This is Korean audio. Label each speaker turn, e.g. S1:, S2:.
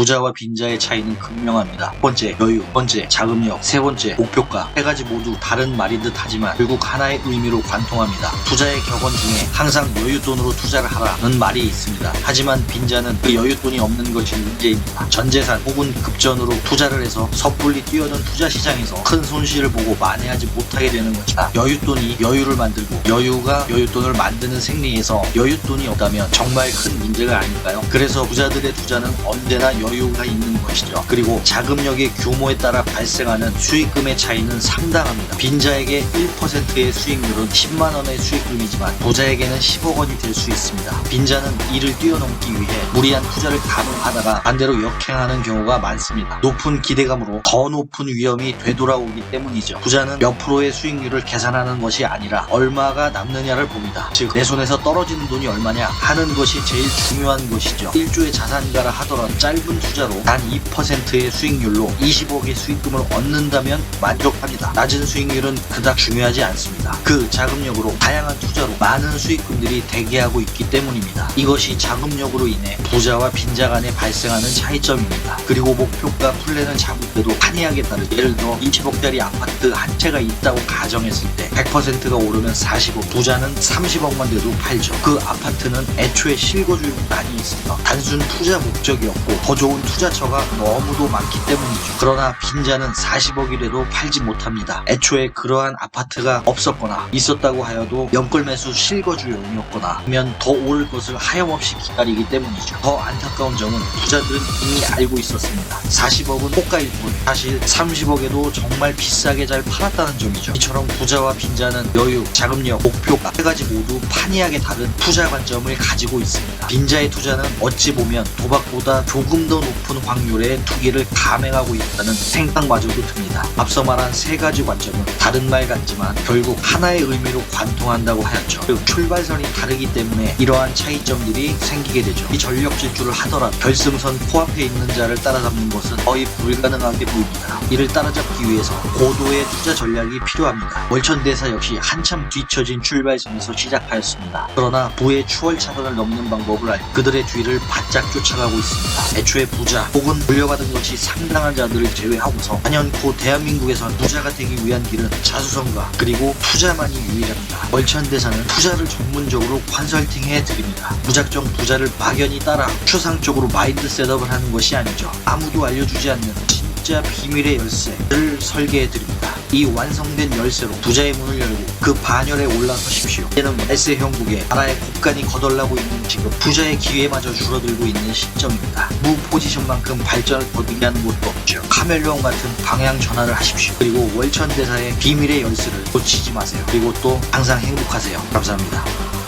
S1: 부자와 빈자의 차이는 극명합니다. 첫 번째 여유, 두 번째 자금력, 세 번째 목표가 세 가지 모두 다른 말인 듯 하지만 결국 하나의 의미로 관통합니다. 투자의 격언 중에 항상 여윳돈으로 투자를 하라는 말이 있습니다. 하지만 빈자는 그 여윳돈이 없는 것이 문제입니다. 전재산 혹은 급전으로 투자를 해서 섣불리 뛰어든 투자 시장에서 큰 손실을 보고 만회하지 못하게 되는 것이다. 여윳돈이 여유를 만들고 여유가 여윳돈을 만드는 생리에서 여윳돈이 없다면 정말 큰 문제가 아닐까요? 그래서 부자들의 투자는 언제나 여유 가 있는 것이죠. 그리고 자금력의 규모에 따라 발생하는 수익금의 차이는 상당합니다. 빈자에게 1%의 수익률은 10만 원의 수익금이지만 부자에게는 10억 원이 될 수 있습니다. 빈자는 이를 뛰어넘기 위해 무리한 투자를 감행하다가 반대로 역행하는 경우가 많습니다. 높은 기대감으로 더 높은 위험이 되돌아오기 때문이죠. 부자는 몇 프로의 수익률을 계산하는 것이 아니라 얼마가 남느냐를 봅니다. 즉 내 손에서 떨어지는 돈이 얼마냐 하는 것이 제일 중요한 것이죠. 1조의 자산가라 하더라도 짧은 투자로 단 2%의 수익률로 20억의 수익금을 얻는다면 만족합니다. 낮은 수익률은 그닥 중요하지 않습니다. 그 자금력으로 다양한 투자로 많은 수익금들이 대기하고 있기 때문입니다. 이것이 자금력으로 인해 부자와 빈자 간에 발생하는 차이점입니다. 그리고 목표가 플랜을 잡을 때도 한이하게 다르죠. 예를 들어 20억짜리 아파트 한 채가 있다고 가정했을 때 100%가 오르면 40억, 부자는 30억만 돼도 팔죠. 그 아파트는 애초에 실거주용 많이 있으며 단순 투자 목적이었고 더 좋은 투자처가 너무도 많기 때문이죠. 그러나 빈자는 40억이라도 팔지 못합니다. 애초에 그러한 아파트가 없었거나 있었다고 하여도 연끌 매수 실거주용이었거나 하면 더 오를 것을 하염없이 기다리기 때문이죠. 더 안타까운 점은 부자들은 이미 알고 있었습니다. 40억은 호가일 뿐 사실 30억에도 정말 비싸게 잘 팔았다는 점이죠. 이처럼 부자와 빈자는 여유, 자금력, 목표가 세 가지 모두 판이하게 다른 투자 관점을 가지고 있습니다. 빈자의 투자는 어찌 보면 도박보다 조금 더 높은 확률의 투기를 감행하고 있다는 생각마저도 듭니다. 앞서 말한 세 가지 관점은 다른 말 같지만 결국 하나의 의미로 관통한다고 하였죠. 즉 출발선이 다르기 때문에 이러한 차이점들이 생기게 되죠. 이 전력 질주를 하더라도 결승선 코앞에 있는 자를 따라잡는 것은 거의 불가능하게 보입니다. 이를 따라잡기 위해서 고도의 투자 전략이 필요합니다. 월천대사 역시 한참 뒤처진 출발선에서 시작하였습니다. 그러나 부의 추월차선을 넘는 방법을 알고 그들의 뒤를 바짝 쫓아가고 있습니다. 애초에 부자 혹은 물려받은 것이 상당한 자들을 제외하고서 단연코 대한민국에선 부자가 되기 위한 길은 자수성가 그리고 투자만이 유일합니다. 월천대사는 투자를 전문적으로 컨설팅해 드립니다. 무작정 부자를 막연히 따라 추상적으로 마인드 셋업을 하는 것이 아니죠. 아무도 알려주지 않는 진짜 비밀의 열쇠를 설계해 드립니다. 이 완성된 열쇠로 부자의 문을 열고 그 반열에 올라서십시오. 이제는 말세 형국에 나라의 국간이 거덜나고 있는 지금 부자의 기회마저 줄어들고 있는 시점입니다. 무 포지션만큼 발전을 거두게 하는 곳도 없죠. 카멜레온 같은 방향 전환을 하십시오. 그리고 월천 대사의 비밀의 열쇠를 놓치지 마세요. 그리고 또 항상 행복하세요. 감사합니다.